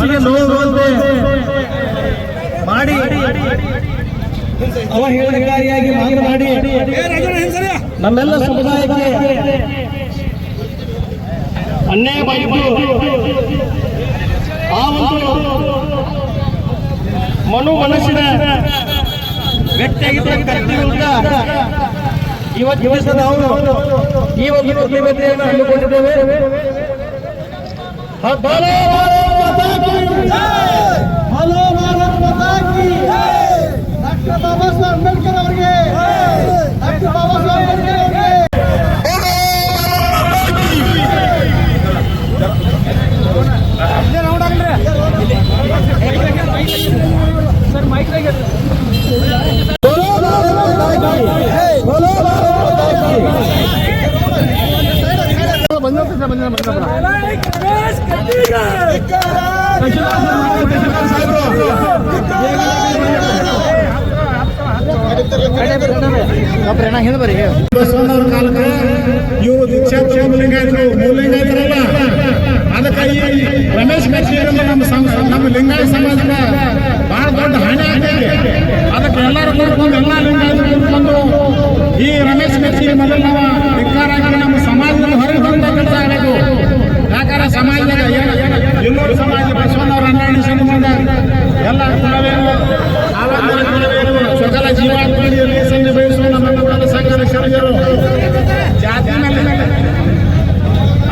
ಮನಸ್ಸಿಗೆ ನೋವುವಂತೆ ಮಾಡಿ. ಅವ ಹೇಳಿಯಾಗಿ ಮಾಡಿ. ನಮ್ಮೆಲ್ಲ ಸಮುದಾಯಕ್ಕೆ ಅನ್ಯಾಯ ಮಾಡಿದ್ದು ಆ ಒಂದು ಮನು ಮನಸ್ಸಿನ ವ್ಯಕ್ತಿಯಾಗಿದ್ದ ಕರ್ತಿ ವಿರುದ್ಧ ಇವತ್ತು ದಿವಸ ನಾವು ಈ ಒಂದು ಪ್ರತಿಭಟನೆಯನ್ನು ಹಮ್ಮಿಕೊಂಡಿದ್ದೇವೆ. बाबासाहेब आंबेडकर वर्गे. डॉक्टर बाबासाहेब आंबेडकर वर्गे. बंद बंद बंद बंद ಪ್ರೇರಣ ಹಿಂದೆ ಬರ್ರಿ. ಬಸವಣ್ಣವ್ರ ಕಾಲಕ್ಕೆ ಇವರು ದೀಕ್ಷಾಪುರ ಮೂಲಿಂಗಾಯತರು ಮೂಲಿಂಗಾಯತರಲ್ಲ ಅದಕ್ಕಾಗಿ ರಮೇಶ್ ಕಚೇರಿಯಿಂದ ನಮ್ಮ ನಮ್ಮ ಲಿಂಗಾಯತ ಸಮಾಜದ ಬಹಳ ದೊಡ್ಡ ಹಾನಿ ಆಗಿದೆ ಅದಕ್ಕೆ ಎಲ್ಲರೂ ಕೂತ್ಕೊಂಡು ಎಲ್ಲ ಲಿಂಗಾಯತರು ಈ ರಮೇಶ್ ಕಚೇರಿ ಮೊದಲು ನಾವು